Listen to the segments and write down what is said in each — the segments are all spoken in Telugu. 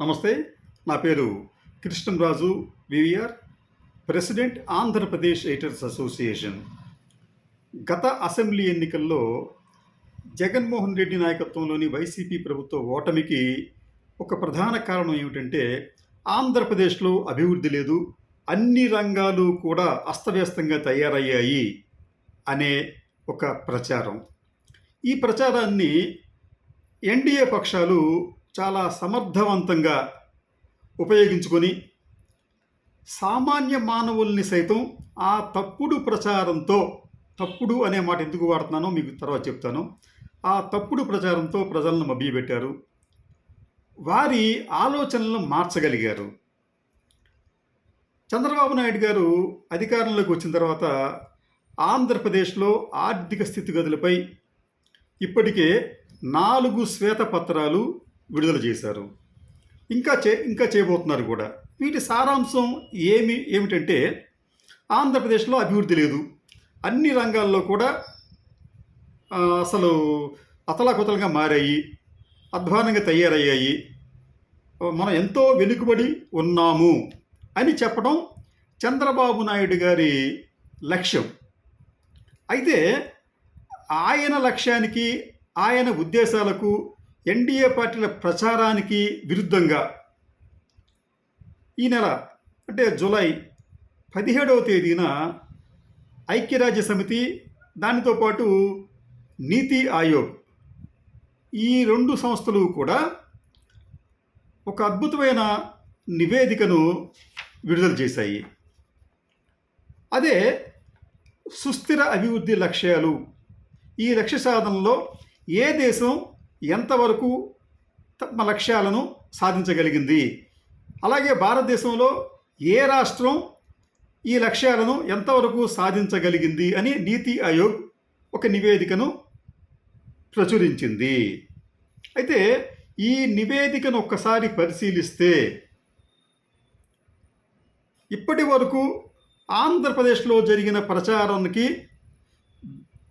నమస్తే నా పేరు Krishnaraju VVR president Andhra Pradesh ఎయిటర్స్ association. గత అసెంబ్లీ ఎన్నికల్లో జగన్మోహన్ రెడ్డి నాయకత్వంలోని వైసీపీ ప్రభుత్వ ఓటమికి ఒక ప్రధాన కారణం ఏమిటంటే ఆంధ్రప్రదేశ్లో అభివృద్ధి లేదు అన్ని రంగాలు కూడా అస్తవ్యస్తంగా తయారయ్యాయి అనే ఒక ప్రచారం. ఈ ప్రచారాన్ని ఎన్డీఏ పక్షాలు చాలా సమర్థవంతంగా ఉపయోగించుకొని సామాన్య మానవుల్ని సైతం ఆ తప్పుడు ప్రచారంతో తప్పుడు అనే మాట ఎందుకు వాడుతున్నానో మీకు తర్వాత చెప్తాను. ఆ తప్పుడు ప్రచారంతో ప్రజలను మభ్యపెట్టారు. వారి ఆలోచనలను మార్చగలిగారు. చంద్రబాబు నాయుడు గారు అధికారంలోకి వచ్చిన తర్వాత ఆంధ్రప్రదేశ్లో ఆర్థిక స్థితిగతులపై ఇప్పటికే నాలుగు శ్వేతపత్రాలు విడుదల చేశారు. ఇంకా చే ఇంకా చేయబోతున్నారు కూడా. వీటి సారాంశం ఏమి ఏమిటంటే ఆంధ్రప్రదేశ్లో అభివృద్ధి లేదు. అన్ని రంగాల్లో కూడా అసలు అతలాకుతలంగా మారాయి. అధ్వానంగా తయారయ్యాయి. మనం ఎంతో వెనుకబడి ఉన్నాము అని చెప్పడం చంద్రబాబు నాయుడు గారి లక్ష్యం. అయితే ఆయన లక్ష్యానికి ఆయన ఉద్దేశాలకు ఎన్డీఏ పార్టీల ప్రచారానికి విరుద్ధంగా ఈ నెల అంటే జూలై పదిహేడవ తేదీన ఐక్యరాజ్య సమితి దానితో పాటు నీతి ఆయోగ్ ఈ రెండు సంస్థలు కూడా ఒక అద్భుతమైన నివేదికను విడుదల చేశాయి. అదే సుస్థిర అభివృద్ధి లక్ష్యాలు. ఈ లక్ష్య సాధనలో ఏ దేశం ఎంతవరకు తమ లక్ష్యాలను సాధించగలిగింది? అలాగే భారతదేశంలో ఏ రాష్ట్రం ఈ లక్ష్యాలను ఎంతవరకు సాధించగలిగింది అని నీతి ఆయోగ్ ఒక నివేదికను ప్రచురించింది. అయితే ఈ నివేదికను ఒక్కసారి పరిశీలిస్తే ఇప్పటి వరకు ఆంధ్రప్రదేశ్లో జరిగిన ప్రచారానికి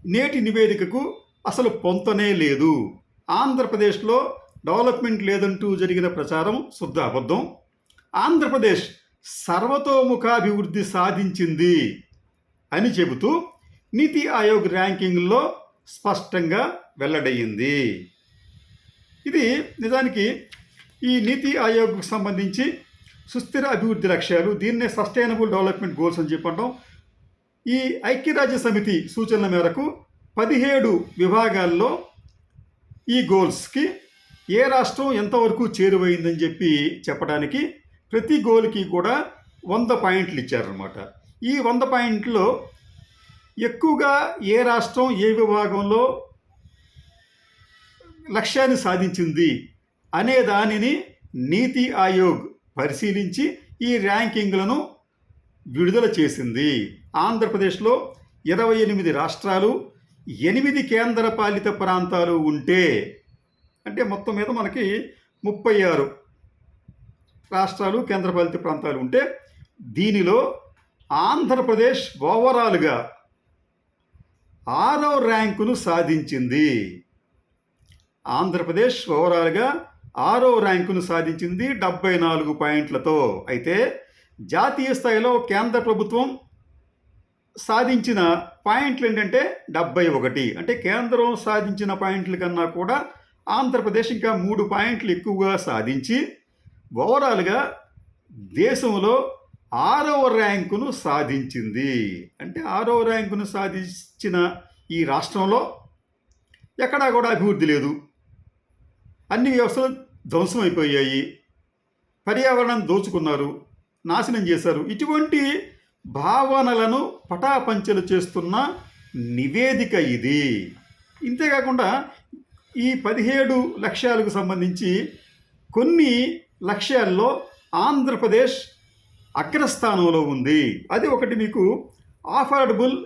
నేటి నివేదికకు అసలు పొంతనే లేదు. ఆంధ్రప్రదేశ్లో డెవలప్మెంట్ లేదంటూ జరిగిన ప్రచారం శుద్ధ అబద్ధం. ఆంధ్రప్రదేశ్ సర్వతోముఖాభివృద్ధి సాధించింది అని చెబుతూ నీతి ఆయోగ్ ర్యాంకింగ్లో స్పష్టంగా వెల్లడయ్యింది. ఇది నిజానికి ఈ నీతి ఆయోగ్కు సంబంధించి సుస్థిర అభివృద్ధి లక్ష్యాలు దీన్నే సస్టైనబుల్ డెవలప్మెంట్ గోల్స్ అని చెప్పడం. ఈ ఐక్యరాజ్య సమితి సూచనల మేరకు పదిహేడు విభాగాల్లో ఈ గోల్స్కి ఏ రాష్ట్రం ఎంతవరకు చేరువైందని చెప్పి చెప్పడానికి ప్రతి గోల్కి కూడా వంద పాయింట్లు ఇచ్చారనమాట ఈ వంద పాయింట్లో ఎక్కువగా ఏ రాష్ట్రం ఏ విభాగంలో లక్ష్యాన్ని సాధించింది అనే దానిని నీతి ఆయోగ్ పరిశీలించి ఈ ర్యాంకింగ్లను విడుదల చేసింది. ఆంధ్రప్రదేశ్లో ఇరవై ఎనిమిది రాష్ట్రాలు ఎనిమిది కేంద్ర పాలిత ప్రాంతాలు ఉంటే అంటే మొత్తం మీద మనకి ముప్పై ఆరు రాష్ట్రాలు కేంద్రపాలిత ప్రాంతాలు ఉంటే దీనిలో ఆంధ్రప్రదేశ్ ఓవరాల్గా ఆరో ర్యాంకును సాధించింది. ఆంధ్రప్రదేశ్ ఓవరాల్గా ఆరో ర్యాంకును సాధించింది డెబ్బై నాలుగు పాయింట్లతో. అయితే జాతీయ స్థాయిలో కేంద్ర ప్రభుత్వం సాధించిన పాయింట్లు ఏంటంటే డెబ్బై ఒకటి. అంటే కేంద్రం సాధించిన పాయింట్ల కన్నా కూడా ఆంధ్రప్రదేశ్ ఇంకా మూడు పాయింట్లు ఎక్కువగా సాధించి ఓవరాల్గా దేశంలో ఆరవ ర్యాంకును సాధించింది. అంటే ఆరవ ర్యాంకును సాధించిన ఈ రాష్ట్రంలో ఎక్కడా కూడా అభివృద్ధి లేదు. అన్ని వ్యవస్థలు ధ్వంసం అయిపోయాయి పర్యావరణం దోచుకున్నారు నాశనం చేశారు. ఇటువంటి భావనలను పటాపంచలు చేస్తున్న నివేదిక ఇది. ఇంతేకాకుండా ఈ పదిహేడు లక్ష్యాలకు సంబంధించి కొన్ని లక్ష్యాల్లో ఆంధ్రప్రదేశ్ అగ్రస్థానంలో ఉంది. అది ఒకటి మీకు ఆఫర్డబుల్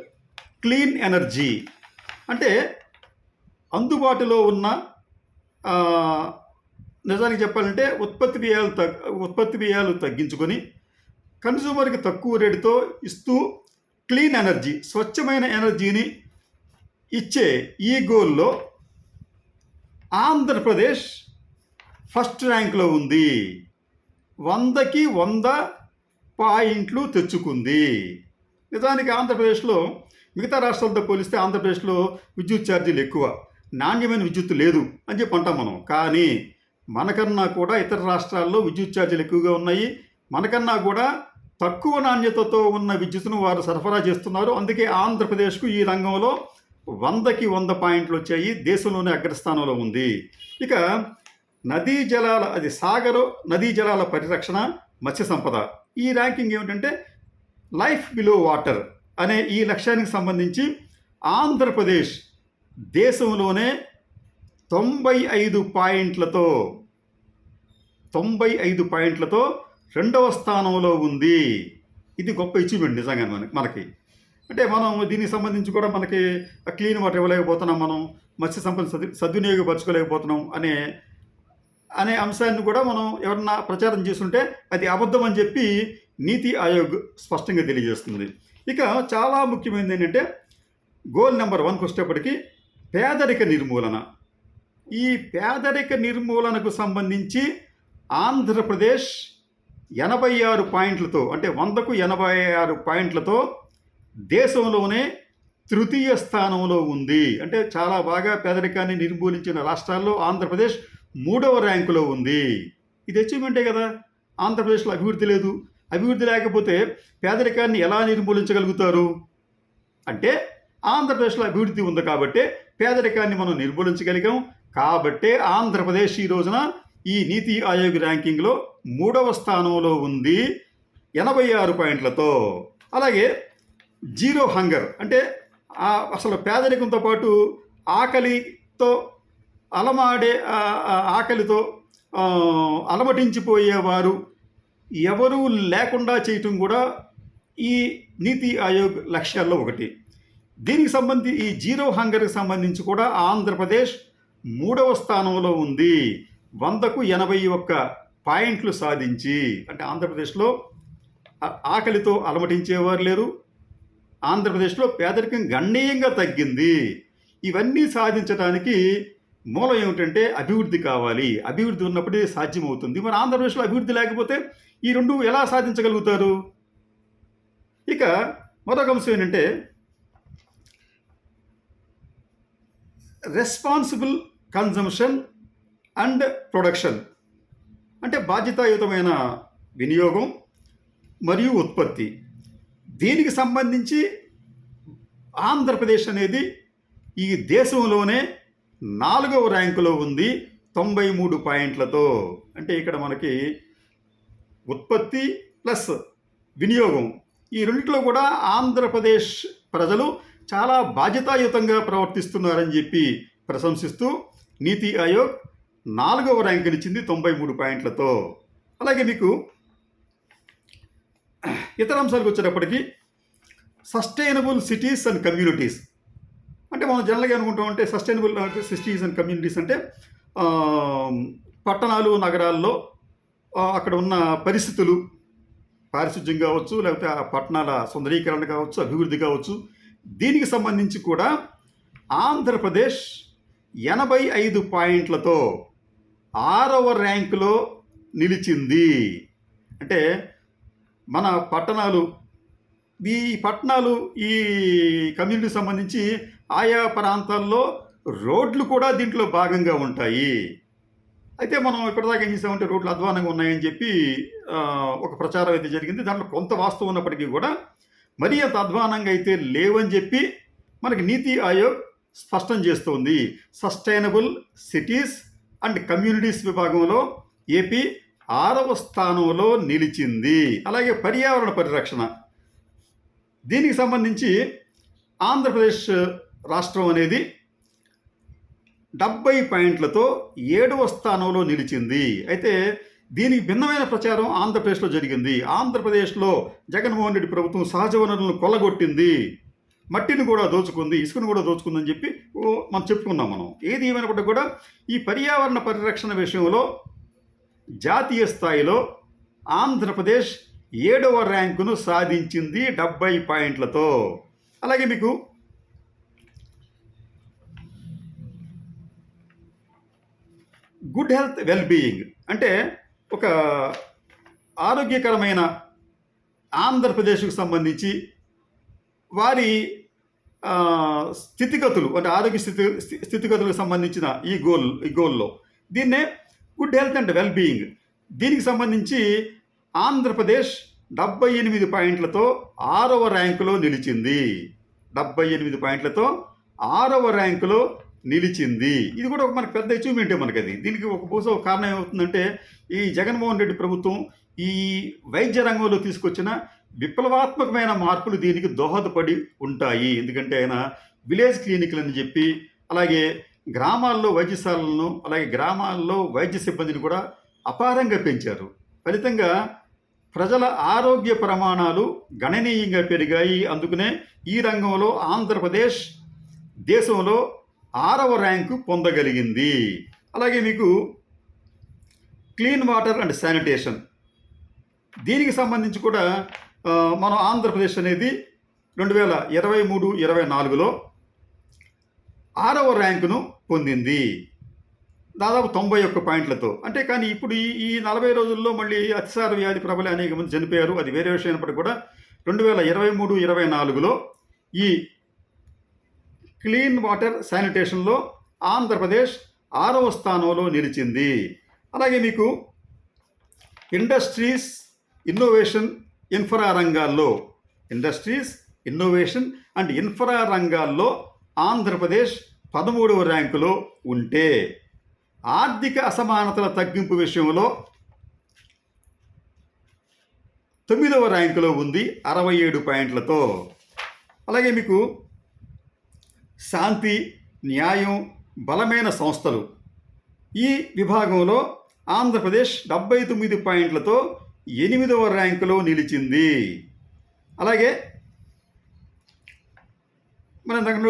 క్లీన్ ఎనర్జీ. అంటే అందుబాటులో ఉన్న నిజానికి చెప్పాలంటే ఉత్పత్తి వ్యయాలు తగ్ ఉత్పత్తి వ్యయాలు తగ్గించుకొని కన్సూమర్కి తక్కువ రేటుతో ఇస్తూ క్లీన్ ఎనర్జీ స్వచ్ఛమైన ఎనర్జీని ఇచ్చే ఈ గోల్లో ఆంధ్రప్రదేశ్ ఫస్ట్ ర్యాంక్లో ఉంది. వందకి వంద పాయింట్లు తెచ్చుకుంది. నిజానికి ఆంధ్రప్రదేశ్లో మిగతా రాష్ట్రాలతో పోలిస్తే ఆంధ్రప్రదేశ్లో విద్యుత్ ఛార్జీలు ఎక్కువ నాణ్యమైన విద్యుత్ లేదు అని చెప్పి అంటాం మనం. కానీ మనకన్నా కూడా ఇతర రాష్ట్రాల్లో విద్యుత్ ఛార్జీలు ఎక్కువగా ఉన్నాయి. మనకన్నా కూడా తక్కువ నాణ్యతతో ఉన్న విద్యుత్తును వారు సరఫరా చేస్తున్నారు. అందుకే ఆంధ్రప్రదేశ్కు ఈ రంగంలో వందకి వంద పాయింట్లు వచ్చాయి. దేశంలోనే అగ్రస్థానంలో ఉంది. ఇక నదీ జలాల అది సాగరు నదీ జలాల పరిరక్షణ మత్స్య సంపద. ఈ ర్యాంకింగ్ ఏమిటంటే లైఫ్ బిలో వాటర్ అనే ఈ లక్ష్యానికి సంబంధించి ఆంధ్రప్రదేశ్ దేశంలోనే తొంభై ఐదు పాయింట్లతో తొంభై ఐదు పాయింట్లతో రెండవ స్థానంలో ఉంది. ఇది గొప్ప అచీవ్మెంట్ నిజంగా మనకి మనకి. అంటే మనం దీనికి సంబంధించి కూడా మనకి క్లీన్ వాటర్ ఇవ్వలేకపోతున్నాం మనం మత్స్య సంపద సద్ సద్వినియోగపరచుకోలేకపోతున్నాం అనే అనే అంశాన్ని కూడా మనం ఎవరన్నా ప్రచారం చేస్తుంటే అది అబద్ధం అని చెప్పి నీతి ఆయోగ్ స్పష్టంగా తెలియజేస్తుంది. ఇక చాలా ముఖ్యమైనది ఏంటంటే గోల్ నెంబర్ వన్కి వచ్చేటప్పటికి పేదరిక నిర్మూలన. ఈ పేదరిక నిర్మూలనకు సంబంధించి ఆంధ్రప్రదేశ్ ఎనభై ఆరు పాయింట్లతో అంటే వందకు ఎనభై ఆరు పాయింట్లతో దేశంలోనే తృతీయ స్థానంలో ఉంది. అంటే చాలా బాగా పేదరికాన్ని నిర్మూలించిన రాష్ట్రాల్లో ఆంధ్రప్రదేశ్ మూడవ ర్యాంకులో ఉంది. ఇది అచీవ్మెంటే కదా? ఆంధ్రప్రదేశ్లో అభివృద్ధి లేదు. అభివృద్ధి లేకపోతే పేదరికాన్ని ఎలా నిర్మూలించగలుగుతారు? అంటే ఆంధ్రప్రదేశ్లో అభివృద్ధి ఉంది కాబట్టి పేదరికాన్ని మనం నిర్మూలించగలిగాం. కాబట్టే ఆంధ్రప్రదేశ్ ఈ రోజున ఈ నీతి ఆయోగ్ ర్యాంకింగ్లో మూడవ స్థానంలో ఉంది ఎనభై ఆరు పాయింట్లతో. అలాగే జీరో హంగర్ అంటే అసలు పేదరికంతో పాటు ఆకలితో అలమాడే ఆకలితో అలమటించిపోయేవారు ఎవరూ లేకుండా చేయటం కూడా ఈ నీతి ఆయోగ్ లక్ష్యాల్లో ఒకటి. దీనికి సంబంధి ఈ జీరో హంగర్కి సంబంధించి కూడా ఆంధ్రప్రదేశ్ మూడవ స్థానంలో ఉంది. వందకు ఎనభై ఒక్క పాయింట్లు సాధించి అంటే ఆంధ్రప్రదేశ్లో ఆకలితో అలమటించేవారు లేరు. ఆంధ్రప్రదేశ్లో పేదరికం గణనీయంగా తగ్గింది. ఇవన్నీ సాధించడానికి మూలం ఏమిటంటే అభివృద్ధి కావాలి. అభివృద్ధి ఉన్నప్పుడే సాధ్యమవుతుంది. మరి ఆంధ్రప్రదేశ్లో అభివృద్ధి లేకపోతే ఈ రెండు ఎలా సాధించగలుగుతారు? ఇక మరొక అంశం ఏంటంటే రెస్పాన్సిబుల్ కన్జంప్షన్ అండ్ ప్రొడక్షన్. అంటే బాధ్యతాయుతమైన వినియోగం మరియు ఉత్పత్తి. దీనికి సంబంధించి ఆంధ్రప్రదేశ్ అనేది ఈ దేశంలోనే నాలుగవ ర్యాంకులో ఉంది తొంభై మూడు పాయింట్లతో. అంటే ఇక్కడ మనకి ఉత్పత్తి ప్లస్ వినియోగం. ఈ రెండిట్లో కూడా ఆంధ్రప్రదేశ్ ప్రజలు చాలా బాధ్యతాయుతంగా ప్రవర్తిస్తున్నారని చెప్పి ప్రశంసిస్తూ నీతి ఆయోగ్ నాలుగవ ర్యాంకునిచ్చింది తొంభై మూడు పాయింట్లతో. అలాగే మీకు ఇతర అంశాలకు వచ్చేటప్పటికి సస్టైనబుల్ సిటీస్ అండ్ కమ్యూనిటీస్. అంటే మనం జనరల్గా అనుకుంటాం అంటే సస్టైనబుల్ సిటీస్ అండ్ కమ్యూనిటీస్ అంటే పట్టణాలు నగరాల్లో అక్కడ ఉన్న పరిస్థితులు పారిశుద్ధ్యం కావచ్చు లేకపోతే ఆ పట్టణాల సుందరీకరణ కావచ్చు అభివృద్ధి కావచ్చు. దీనికి సంబంధించి కూడా ఆంధ్రప్రదేశ్ ఎనభై ఐదు పాయింట్లతో ఆరవ ర్యాంకులో నిలిచింది. అంటే మన పట్టణాలు ఈ పట్టణాలు ఈ కమ్యూనిటీకి సంబంధించి ఆయా ప్రాంతాల్లో రోడ్లు కూడా దీంట్లో భాగంగా ఉంటాయి. అయితే మనం ఇప్పటిదాకా ఏం చేసామంటే రోడ్లు అధ్వానంగా ఉన్నాయని చెప్పి ఒక ప్రచారం అయితే జరిగింది. దాంట్లో కొంత వాస్తవం ఉన్నప్పటికీ కూడా మరీ అంత అధ్వానంగా అయితే లేవని చెప్పి మనకి నీతి ఆయోగ్ స్పష్టం చేస్తోంది. సస్టైనబుల్ సిటీస్ అండ్ కమ్యూనిటీస్ విభాగంలో ఏపీ ఆరవ స్థానంలో నిలిచింది. అలాగే పర్యావరణ పరిరక్షణ. దీనికి సంబంధించి ఆంధ్రప్రదేశ్ రాష్ట్రం అనేది డెబ్బై పాయింట్లతో ఏడవ స్థానంలో నిలిచింది. అయితే దీనికి భిన్నమైన ప్రచారం ఆంధ్రప్రదేశ్లో జరిగింది. ఆంధ్రప్రదేశ్లో జగన్మోహన్ రెడ్డి ప్రభుత్వం సహజ వనరులను కొల్లగొట్టింది. మట్టిని కూడా దోచుకుంది ఇసుకను కూడా దోచుకుందని చెప్పి మనం చెప్పుకున్నాం మనం. ఏది ఏమైనప్పటికీ కూడా ఈ పర్యావరణ పరిరక్షణ విషయంలో జాతీయ స్థాయిలో ఆంధ్రప్రదేశ్ ఏడవ ర్యాంకును సాధించింది డెబ్బై పాయింట్లతో. అలాగే మీకు గుడ్ హెల్త్ వెల్ బీయింగ్ అంటే ఒక ఆరోగ్యకరమైన ఆంధ్రప్రదేశ్కు సంబంధించి వారి స్థితిగతులు అంటే ఆరోగ్య స్థితి స్థితిగతులకు సంబంధించిన ఈ గోల్ ఈ గోల్లో దీన్నే good health and well being దీనికి సంబంధించి ఆంధ్రప్రదేశ్ డెబ్బై ఎనిమిది పాయింట్లతో ఆరవ ర్యాంకులో నిలిచింది. డెబ్బై ఎనిమిది పాయింట్లతో ఆరవ ర్యాంకులో నిలిచింది. ఇది కూడా ఒక మనకు పెద్ద అచీవ్మెంటే మనకి అది దీనికి ఒక బహుశా ఒక కారణం ఏమవుతుందంటే ఈ జగన్మోహన్ రెడ్డి ప్రభుత్వం ఈ వైద్య రంగంలో తీసుకొచ్చిన విప్లవాత్మకమైన మార్పులు దీనికి దోహదపడి ఉంటాయి. ఎందుకంటే ఆయన విలేజ్ క్లినిక్లు అని చెప్పి అలాగే గ్రామాల్లో వైద్యశాలలను అలాగే గ్రామాల్లో వైద్య సిబ్బందిని కూడా అపారంగా పెంచారు. ఫలితంగా ప్రజల ఆరోగ్య ప్రమాణాలు గణనీయంగా పెరిగాయి. అందుకనే ఈ రంగంలో ఆంధ్రప్రదేశ్ దేశంలో ఆరవ ర్యాంకు పొందగలిగింది. అలాగే మీకు క్లీన్ వాటర్ అండ్ శానిటేషన్. దీనికి సంబంధించి కూడా మనం ఆంధ్రప్రదేశ్ అనేది రెండు వేల ఇరవై మూడు ఇరవై నాలుగులో ఆరవ ర్యాంకును పొందింది. దాదాపు తొంభై ఒక్క పాయింట్లతో. అంటే కానీ ఇప్పుడు ఈ ఈ నలభై రోజుల్లో మళ్ళీ అతిసార వ్యాధి ప్రబలి అనేక మంది చనిపోయారు. అది వేరే విషయం అయినప్పటికీ కూడా రెండు వేల ఇరవై మూడు ఇరవై నాలుగులో ఈ క్లీన్ వాటర్ శానిటేషన్లో ఆంధ్రప్రదేశ్ ఆరవ స్థానంలో నిలిచింది. అలాగే మీకు ఇండస్ట్రీస్ ఇన్నోవేషన్ ఇన్ఫ్రా రంగాల్లో ఇండస్ట్రీస్ ఇన్నోవేషన్ అండ్ ఇన్ఫ్రా రంగాల్లో ఆంధ్రప్రదేశ్ పదమూడవ ర్యాంకులో ఉంటే ఆర్థిక అసమానతల తగ్గింపు విషయంలో తొమ్మిదవ ర్యాంకులో ఉంది అరవై ఏడు పాయింట్లతో. అలాగే మీకు శాంతి న్యాయం బలమైన సంస్థలు. ఈ విభాగంలో ఆంధ్రప్రదేశ్ డెబ్బై తొమ్మిది పాయింట్లతో ఎనిమిదవ ర్యాంకులో నిలిచింది. అలాగే మన దగ్గర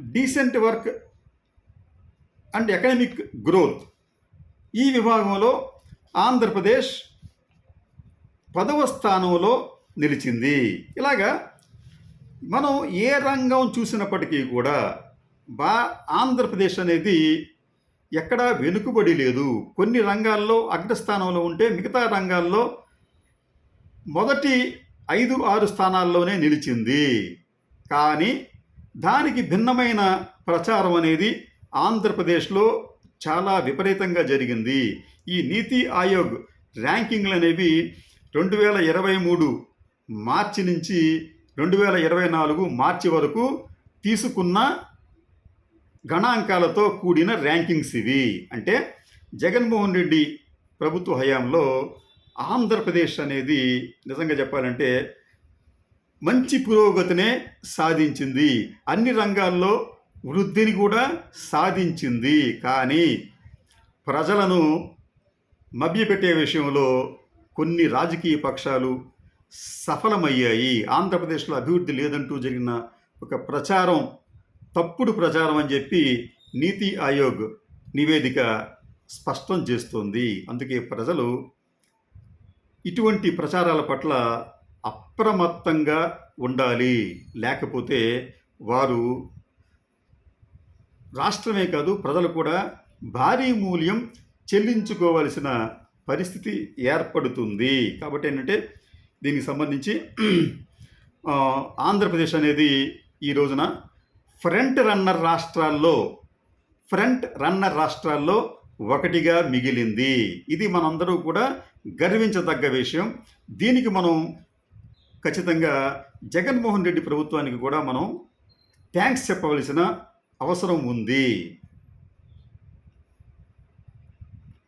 decent work and economic growth. ఈ విభాగంలో ఆంధ్రప్రదేశ్ పదవ స్థానంలో నిలిచింది. ఇలాగా మనం ఏ రంగం చూసినప్పటికీ కూడా బా ఆంధ్రప్రదేశ్ అనేది ఎక్కడా వెనుకబడి లేదు. కొన్ని రంగాల్లో అగ్రస్థానంలో ఉంటే మిగతా రంగాల్లో మొదటి ఐదు ఆరు స్థానాల్లోనే నిలిచింది. కానీ దానికి భిన్నమైన ప్రచారం అనేది ఆంధ్రప్రదేశ్లో చాలా విపరీతంగా జరిగింది. ఈ నీతి ఆయోగ్ ర్యాంకింగ్లు అనేవి రెండు వేల ఇరవై మూడు మార్చి నుంచి రెండు వేల ఇరవై నాలుగు మార్చి వరకు తీసుకున్న గణాంకాలతో కూడిన ర్యాంకింగ్స్ ఇవి. అంటే జగన్మోహన్ రెడ్డి ప్రభుత్వ హయాంలో ఆంధ్రప్రదేశ్ అనేది నిజంగా చెప్పాలంటే మంచి పురోగతినే సాధించింది. అన్ని రంగాల్లో వృద్ధిని కూడా సాధించింది. కానీ ప్రజలను మభ్యపెట్టే విషయంలో కొన్ని రాజకీయ పక్షాలు సఫలమయ్యాయి. ఆంధ్రప్రదేశ్లో అభివృద్ధి లేదంటూ జరిగిన ఒక ప్రచారం తప్పుడు ప్రచారం అని చెప్పి నీతి ఆయోగ్ నివేదిక స్పష్టం చేస్తోంది. అందుకే ప్రజలు ఇటువంటి ప్రచారాల పట్ల అప్రమత్తంగా ఉండాలి. లేకపోతే వారు రాష్ట్రమే కాదు ప్రజలు కూడా భారీ మూల్యం చెల్లించుకోవలసిన పరిస్థితి ఏర్పడుతుంది. కాబట్టి ఏంటంటే దీనికి సంబంధించి ఆంధ్రప్రదేశ్ అనేది ఈ రోజున ఫ్రంట్ రన్నర్ రాష్ట్రాల్లో ఫ్రంట్ రన్నర్ రాష్ట్రాల్లో ఒకటిగా మిగిలింది. ఇది మనందరూ కూడా గర్వించదగ్గ విషయం. దీనికి మనం ఖచ్చితంగా జగన్మోహన్ రెడ్డి ప్రభుత్వానికి కూడా మనం థ్యాంక్స్ చెప్పవలసిన అవసరం ఉంది.